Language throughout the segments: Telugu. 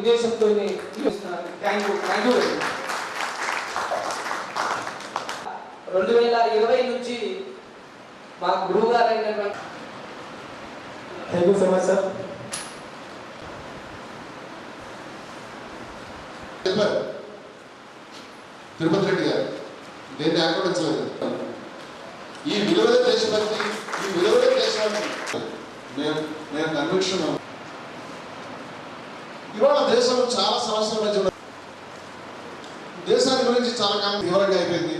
ఉద్దేశంతో థ్యాంక్ యూ థ్యాంక్ యూ రెండు వేల ఇరవై నుంచి మా గురువు గారు అయినటువంటి thank you so much sir చెప్పారు. తిరుపతి రెడ్డి గారు దేన్ని ఆక్రమించలేదు ఈ విలువల దేశభక్తి ఈ విలువల దేశభక్తి నేను నేను కన్విక్షన్ ఇవాళ దేశం చాలా సమస్యల మధ్య దేశాన్ని గురించి చాలా కాలం వివరంగా అయిపోయింది.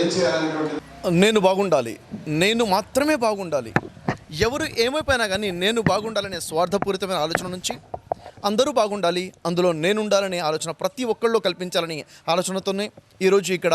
ఏం చేయాలనేటువంటిది. నేను బాగుండాలి. నేను మాత్రమే బాగుండాలి. ఎవరు ఏమైపోయినా కానీ నేను బాగుండాలనే స్వార్థపూరితమైన ఆలోచన నుంచి అందరూ బాగుండాలి. అందులో నేను ఉండాలనే ఆలోచన ప్రతి ఒక్కళ్ళు కల్పించాలని ఆలోచనతోనే ఈరోజు ఇక్కడ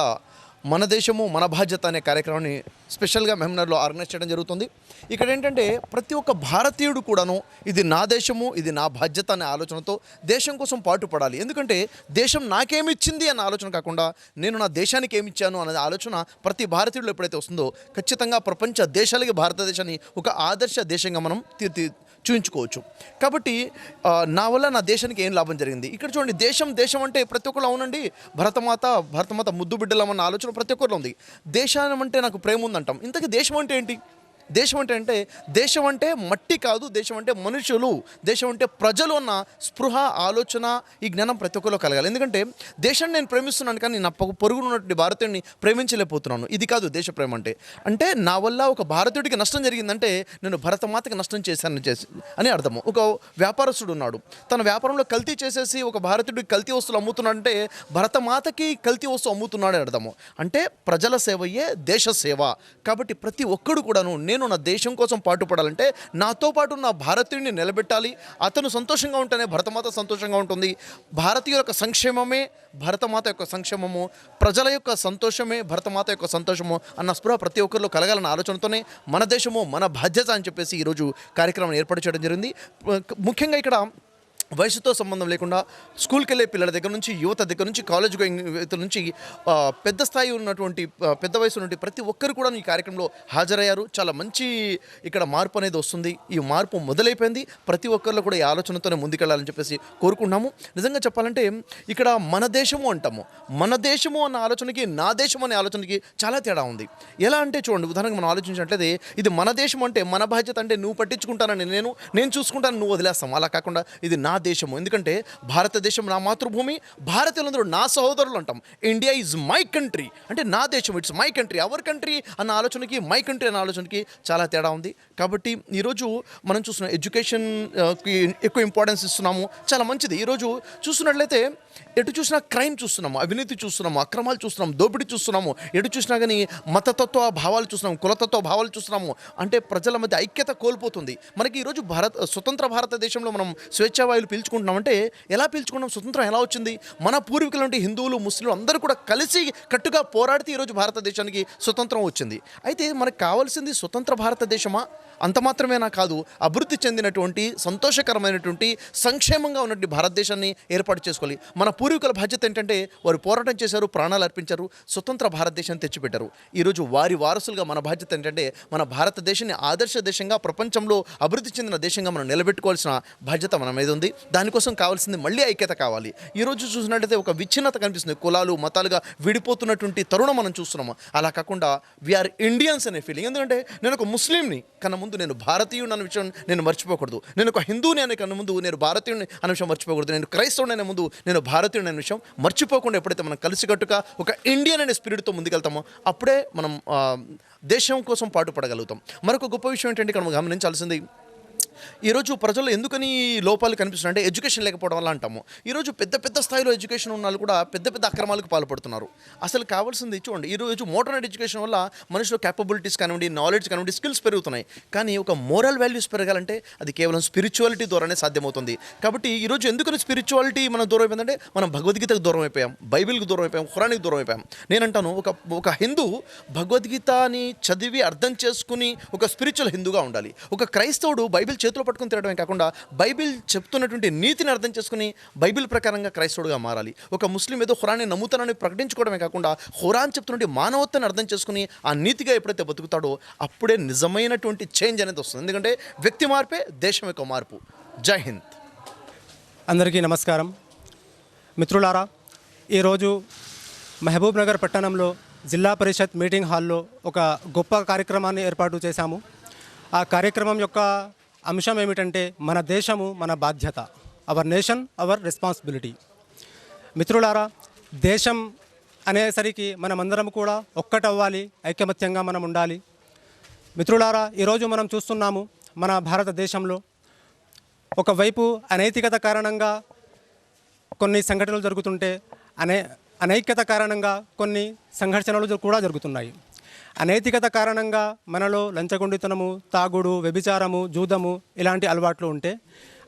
మన దేశము మన బాధ్యత అనే కార్యక్రమాన్ని స్పెషల్గా మెహమ్నర్లో ఆర్గనైజ్ చేయడం జరుగుతుంది. ఇక్కడ ఏంటంటే ప్రతి ఒక్క భారతీయుడు కూడాను ఇది నా దేశము ఇది నా బాధ్యత అనే ఆలోచనతో దేశం కోసం పాటుపడాలి. ఎందుకంటే దేశం నాకేమిచ్చింది అన్న ఆలోచన కాకుండా నేను నా దేశానికి ఏమిచ్చాను అనే ఆలోచన ప్రతి భారతీయుడు ఎప్పుడైతే వస్తుందో ఖచ్చితంగా ప్రపంచ దేశాలకి భారతదేశాన్ని ఒక ఆదర్శ దేశంగా మనం తీర్చి చూపించుకోవచ్చు కాబట్టి నా వల్ల నా దేశానికి ఏం లాభం జరిగింది? ఇక్కడ చూడండి దేశం దేశం అంటే ప్రతి ఒక్కరు అవునండి. భరతమాత భరతమాత ముద్దు బిడ్డలమన్న ఆలోచన ప్రతి ఒక్కరిలో ఉంది. దేశం అంటే నాకు ప్రేమ ఉందంటాం. ఇంతకీ దేశం అంటే ఏంటి? దేశం అంటే అంటే దేశం అంటే మట్టి కాదు దేశం అంటే మనుషులు దేశం అంటే ప్రజలు అన్న స్పృహ ఆలోచన ఈ జ్ఞానం ప్రతి ఒక్కరిలో కలగాలి. ఎందుకంటే దేశాన్ని నేను ప్రేమిస్తున్నాను కానీ నా పొగ- పొరుగున ఉన్నటువంటి భారతీయుడిని ప్రేమించలేకపోతున్నాను. ఇది కాదు దేశ ప్రేమ అంటే. అంటే నా వల్ల ఒక భారతీయుడికి నష్టం జరిగిందంటే నేను భరతమాతకి నష్టం చేశాను చేసి అని అర్థము. ఒక వ్యాపారస్తుడు ఉన్నాడు. తన వ్యాపారంలో కల్తీ చేసేసి ఒక భారతీయుడికి కల్తీ వస్తువులు అమ్ముతున్నాడంటే భరతమాతకి కల్తీ వస్తువు అమ్ముతున్నాడని అర్థము. అంటే ప్రజల సేవయే దేశ సేవ. కాబట్టి ప్రతి ఒక్కడు కూడాను నేను నా దేశం కోసం పాటుపడాలంటే నాతో పాటు నా భారతీయుడిని నిలబెట్టాలి. అతను సంతోషంగా ఉంటేనే భరతమాత సంతోషంగా ఉంటుంది. భారతీయుల యొక్క సంక్షేమమే భరతమాత యొక్క సంక్షేమము. ప్రజల యొక్క సంతోషమే భరతమాత యొక్క సంతోషము అన్న స్పృహ ప్రతి ఒక్కరిలో కలగాలన్న ఆలోచనతోనే మన దేశము మన బాధ్యత అని చెప్పేసి ఈరోజు కార్యక్రమం ఏర్పాటు చేయడం జరిగింది. ముఖ్యంగా ఇక్కడ వయసుతో సంబంధం లేకుండా స్కూల్కి వెళ్ళే పిల్లల దగ్గర నుంచి యువత దగ్గర నుంచి కాలేజ్ గోయింగ్ యువత నుంచి పెద్ద స్థాయి ఉన్నటువంటి పెద్ద వయసు ఉన్నటువంటి ప్రతి ఒక్కరు కూడా ఈ కార్యక్రమంలో హాజరయ్యారు. చాలా మంచి ఇక్కడ మార్పు అనేది వస్తుంది. ఈ మార్పు మొదలైపోయింది. ప్రతి ఒక్కరిలో కూడా ఈ ఆలోచనతోనే ముందుకెళ్ళాలని చెప్పేసి కోరుకుంటున్నాము. నిజంగా చెప్పాలంటే ఇక్కడ మన దేశము అంటాము. మన దేశము అన్న ఆలోచనకి నా దేశం అనే ఆలోచనకి చాలా తేడా ఉంది. ఎలా అంటే చూడండి ఉదాహరణకు మనం ఆలోచించినట్లయితే ఇది మన దేశం అంటే మన బాధ్యత అంటే నువ్వు పట్టించుకుంటానని నేను నేను చూసుకుంటాను నువ్వు వదిలేస్తాం అలా కాకుండా ఇది నా దేశము. ఎందుకంటే భారతదేశం నా మాతృభూమి భారతీయులందరూ నా సహోదరులు అంటాం. ఇండియా ఈజ్ మై కంట్రీ అంటే నా దేశం it's my country our country అన్న ఆలోచనకి మై కంట్రీ అన్న ఆలోచనకి చాలా తేడా ఉంది. కాబట్టి ఈరోజు మనం చూస్తున్నాం ఎడ్యుకేషన్కి uh, ఎక్కువ ఇంపార్టెన్స్ ఇస్తున్నాము. చాలా మంచిది. ఈరోజు చూస్తున్నట్లయితే ఎటు చూసినా క్రైమ్ చూస్తున్నాము అవినీతి చూస్తున్నాము అక్రమాలు చూస్తున్నాము దోపిడీ చూస్తున్నాము. ఎటు చూసినా కానీ మతతత్వ భావాలు చూస్తున్నాము కులతత్వ భావాలు చూస్తున్నాము. అంటే ప్రజల మధ్య ఐక్యత కోల్పోతుంది. మనకి ఈరోజు భారత్ స్వతంత్ర భారతదేశంలో మనం స్వేచ్ఛావాయులు పీల్చుకుంటున్నామంటే ఎలా పీల్చుకున్నాం స్వతంత్రం ఎలా వచ్చింది? మన పూర్వీకులు అంటే హిందువులు ముస్లింలు అందరూ కూడా కలిసి కట్టుగా పోరాడితే ఈరోజు భారతదేశానికి స్వతంత్రం వచ్చింది. అయితే మనకు కావాల్సింది స్వతంత్ర భారతదేశమా? అంత మాత్రమేనా కాదు అభివృద్ధి చెందినటువంటి సంతోషకరమైనటువంటి సంక్షేమంగా ఉన్నటువంటి భారతదేశాన్ని ఏర్పాటు చేసుకోవాలి. మన పూర్వీకుల బాధ్యత ఏంటంటే వారు పోరాటం చేశారు ప్రాణాలు అర్పించారు స్వతంత్ర భారతదేశాన్ని తెచ్చిపెట్టారు. ఈరోజు వారి వారసులుగా మన బాధ్యత ఏంటంటే మన భారతదేశాన్ని ఆదర్శ దేశంగా ప్రపంచంలో అభివృద్ధి చెందిన దేశంగా మనం నిలబెట్టుకోవాల్సిన బాధ్యత మన మీద ఉంది. దానికోసం కావాల్సింది మళ్ళీ ఐక్యత కావాలి. ఈరోజు చూసినట్లయితే ఒక విచ్ఛిన్నత కనిపిస్తుంది. కులాలు మతాలుగా విడిపోతున్నటువంటి తరుణం మనం చూస్తున్నాము. అలా కాకుండా వీఆర్ ఇండియన్స్ అనే ఫీలింగ్ ఎందుకంటే నేను ఒక ముస్లింని కన్నా ముందు నేను భారతీయుడు అనే విషయం నేను మర్చిపోకూడదు. నేను ఒక హిందువుని అనే కన్నా ముందు నేను భారతీయుని అనే విషయం మర్చిపోకూడదు. నేను క్రైస్తవుని అనే ముందు నేను భారతీయుడు అనే విషయం మర్చిపోకుండా ఎప్పుడైతే మనం కలిసికట్టుగా ఒక ఇండియన్ అనే స్పిరిట్తో ముందుకెళ్తామో అప్పుడే మనం ఆ, దేశం కోసం పాటుపడగలుగుతాం. మరొక గొప్ప విషయం ఏంటంటే ఇక్కడ మనం గమనించాల్సింది ఈరోజు ప్రజలు ఎందుకని లోపాలు కనిపిస్తున్నాయి? అంటే ఎడ్యుకేషన్ లేకపోవడం వల్ల అంటాము. ఈరోజు పెద్ద పెద్ద స్థాయిలో ఎడ్యుకేషన్ ఉన్న వాళ్ళు కూడా పెద్ద పెద్ద అక్రమాలకు పాల్పడుతున్నారు. అసలు కావాల్సింది చూడండి ఈరోజు మోడర్న్ ఎడ్యుకేషన్ వల్ల మనిషిలో క్యాపబిలిటీస్ కానివ్వండి నాలెడ్జ్ కానివ్వండి స్కిల్స్ పెరుగుతున్నాయి. కానీ ఒక మోరల్ వాల్యూస్ పెరగాలంటే అది కేవలం స్పిరిచువాలిటీ ద్వారానే సాధ్యమవుతుంది. కాబట్టి ఈరోజు ఎందుకని స్పిరిచువాలిటీ మనం దూరం అయిపోయిందంటే మనం భగవద్గీతకు దూరం అయిపోయాం బైబిల్కి దూరం అయిపోయాం ఖురానికి దూరం అయిపోయాం. నేనంటాను ఒక ఒక హిందూ భగవద్గీతని చదివి అర్థం చేసుకుని ఒక స్పిరిచువల్ హిందూగా ఉండాలి. ఒక క్రైస్తవుడు బైబిల్ చేతిలో పట్టుకుని తిరగడమే కాకుండా బైబిల్ చెప్తున్నటువంటి నీతిని అర్థం చేసుకుని బైబిల్ ప్రకారంగా క్రైస్తవుడుగా మారాలి. ఒక ముస్లిం ఏదో హురాన్ని నమ్ముతానని ప్రకటించుకోవడమే కాకుండా హురాన్ చెప్తున్నటువంటి మానవత్వాన్ని అర్థం చేసుకుని ఆ నీతిగా ఎప్పుడైతే బతుకుతాడో అప్పుడే నిజమైనటువంటి చేంజ్ అనేది వస్తుంది. ఎందుకంటే వ్యక్తి మార్పే దేశం యొక్క మార్పు. జై హింద్. అందరికీ నమస్కారం. మిత్రులారా ఈరోజు మహబూబ్ నగర్ పట్టణంలో జిల్లా పరిషత్ మీటింగ్ హాల్లో ఒక గొప్ప కార్యక్రమాన్ని ఏర్పాటు చేశాము. ఆ కార్యక్రమం యొక్క అంశం ఏమిటంటే మన దేశము మన బాధ్యత అవర్ నేషన్ అవర్ రెస్పాన్సిబిలిటీ మిత్రులారా దేశం అనేసరికి మనమందరం కూడా ఒక్కటవ్వాలి ఐకమత్యంగా మనం ఉండాలి. మిత్రులారా ఈరోజు మనం చూస్తున్నాము మన భారతదేశంలో ఒకవైపు అనైతికత కారణంగా కొన్ని సంఘటనలు జరుగుతుంటే అనే అనైక్యత కారణంగా కొన్ని సంఘర్షణలు కూడా జరుగుతున్నాయి. అనైతికత కారణంగా మనలో లంచగొండితనము తాగుడు వ్యభిచారము జూదము ఇలాంటి అలవాట్లు ఉంటే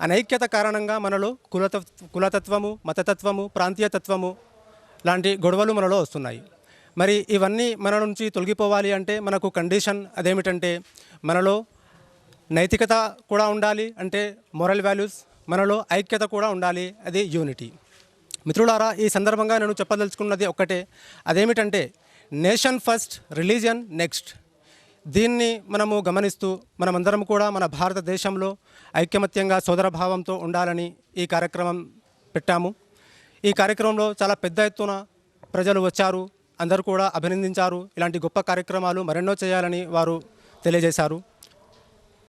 అనైక్యత కారణంగా మనలో కులత కులతత్వము మతతత్వము ప్రాంతీయతత్వము లాంటి గొడవలు మనలో వస్తున్నాయి. మరి ఇవన్నీ మన నుంచి తొలగిపోవాలి అంటే మనకు కండిషన్ అదేమిటంటే మనలో నైతికత కూడా ఉండాలి అంటే మొరల్ వాల్యూస్ మనలో ఐక్యత కూడా ఉండాలి అది యూనిటీ. మిత్రులారా ఈ సందర్భంగా నేను చెప్పదలుచుకున్నది ఒక్కటే. అదేమిటంటే నేషన్ ఫస్ట్ రిలీజియన్ నెక్స్ట్. దీన్ని మనము గమనిస్తూ మనమందరం కూడా మన భారతదేశంలో ఐకమత్యంగా సోదరభావంతో ఉండాలని ఈ కార్యక్రమం పెట్టాము. ఈ కార్యక్రమంలో చాలా పెద్ద ఎత్తున ప్రజలు వచ్చారు. అందరూ కూడా అభినందించారు. ఇలాంటి గొప్ప కార్యక్రమాలు మరెన్నో చేయాలని వారు తెలియజేశారు.